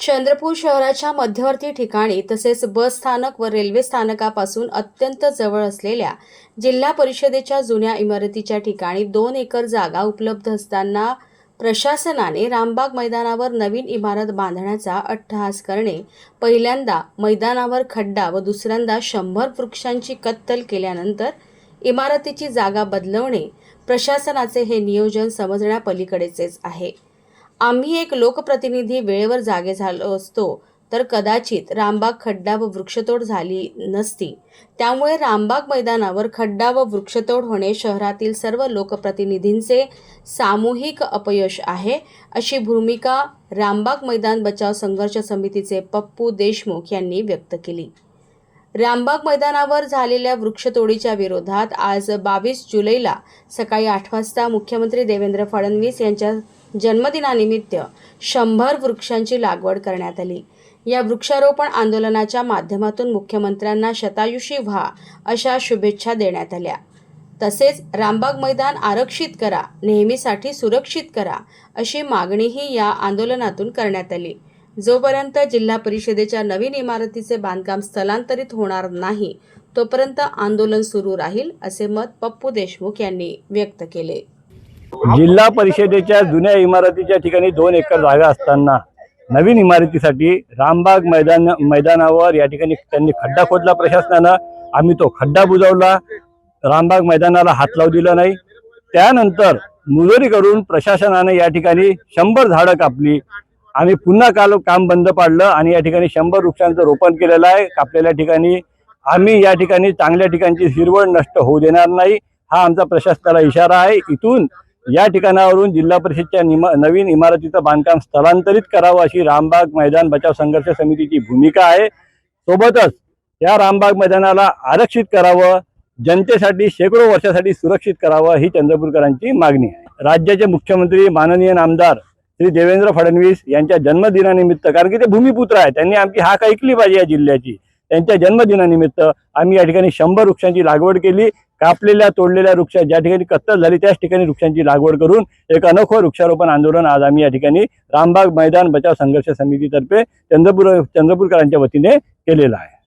चंद्रपूर शहराच्या मध्यवर्ती ठिकाणी तसेच बस स्थानक व रेल्वे स्थानकापासून अत्यंत जवळ असलेल्या जिल्हा परिषदेच्या जुन्या इमारतीच्या ठिकाणी दोन एकर जागा उपलब्ध असताना प्रशासनाने रामबाग मैदानावर नवीन इमारत बांधण्याचा अट्टहास करणे पहिल्यांदा मैदानावर खड्डा व दुसऱ्यांदा शंभर वृक्षांची कत्तल केल्यानंतर इमारतीची जागा बदलवणे प्रशासनाचे हे नियोजन समजण्यापलीकडेचेच आहे. आम्ही एक लोकप्रतिनिधी वेळेवर जागे झालो असतो तर कदाचित रामबाग खड्डा व वृक्षतोड झाली नसती. त्यामुळे रामबाग मैदानावर खड्डा व वृक्षतोड होणे शहरातील सर्व लोकप्रतिनिधींचे सामूहिक अपयश आहे अशी भूमिका रामबाग मैदान बचाव संघर्ष समितीचे पप्पू देशमुख यांनी व्यक्त केली. रामबाग मैदानावर झालेल्या वृक्षतोडीच्या विरोधात आज बावीस जुलैला सकाळी आठ वाजता मुख्यमंत्री देवेंद्र फडणवीस यांच्या जन्मदिनानिमित्त शंभर वृक्षांची लागवड करण्यात आली. या वृक्षारोपण आंदोलनाच्या माध्यमातून मुख्यमंत्र्यांना शतायुषी व्हा अशा शुभेच्छा देण्यात आल्या. तसेच रामबाग मैदान आरक्षित करा नेहमीसाठी सुरक्षित करा अशी मागणीही या आंदोलनातून करण्यात आली. जोपर्यंत जिल्हा परिषदेच्या नवीन इमारतीचे बांधकाम स्थलांतरित होणार नाही तोपर्यंत आंदोलन सुरू राहील असे मत पप्पू देशमुख यांनी व्यक्त केले. जिल्हा परिषदेच्या जुन्या इमारतीच्या ठिकाणी दोन एकर जागा असताना नवीन इमारतीसाठी रामबाग मैदान मैदानावर या ठिकाणी त्यांनी खड्डा खोदला प्रशासनानं. आम्ही तो खड्डा बुजवला. रामबाग मैदानाला हात लावू दिला नाही. त्यानंतर मुजोरी करून प्रशासनाने या ठिकाणी शंभर झाडं कापली. आम्ही पुन्हा काल काम बंद पाडलं आणि या ठिकाणी शंभर वृक्षांचं रोपण केलेलं आहे. कापलेल्या ठिकाणी आम्ही या ठिकाणी चांगल्या ठिकाणची हिरवळ नष्ट होऊ देणार नाही. हा आमचा प्रशासनाला इशारा आहे. इथून या ठिकाणावरून जिल्हा परिषदच्या निमा नवीन इमारतीचं बांधकाम स्थलांतरित करावं अशी रामबाग मैदान बचाव संघर्ष समितीची भूमिका आहे. सोबतच या रामबाग मैदानाला आरक्षित करावं जनतेसाठी शेकडो वर्षासाठी सुरक्षित करावं ही चंद्रपूरकरांची मागणी आहे. राज्याचे मुख्यमंत्री माननीय आमदार श्री देवेंद्र फडणवीस यांच्या जन्मदिनानिमित्त कारण की ते भूमिपुत्र आहेत त्यांनी आमची हाक ऐकली पाहिजे या जिल्ह्याची. त्यांच्या जन्मदिनानिमित्त आम्ही या ठिकाणी शंभर वृक्षांची लागवड केली. कापलेल्या तोडलेल्या वृक्ष ज्या ठिकाणी कत्तल झाली त्याच ठिकाणी वृक्षांची लागवड करून एक अनोखं वृक्षारोपण आंदोलन आज आम्ही या ठिकाणी रामबाग मैदान बचाव संघर्ष समितीतर्फे चंद्रपूर चंद्रपूरकरांच्या वतीने केलेलं आहे.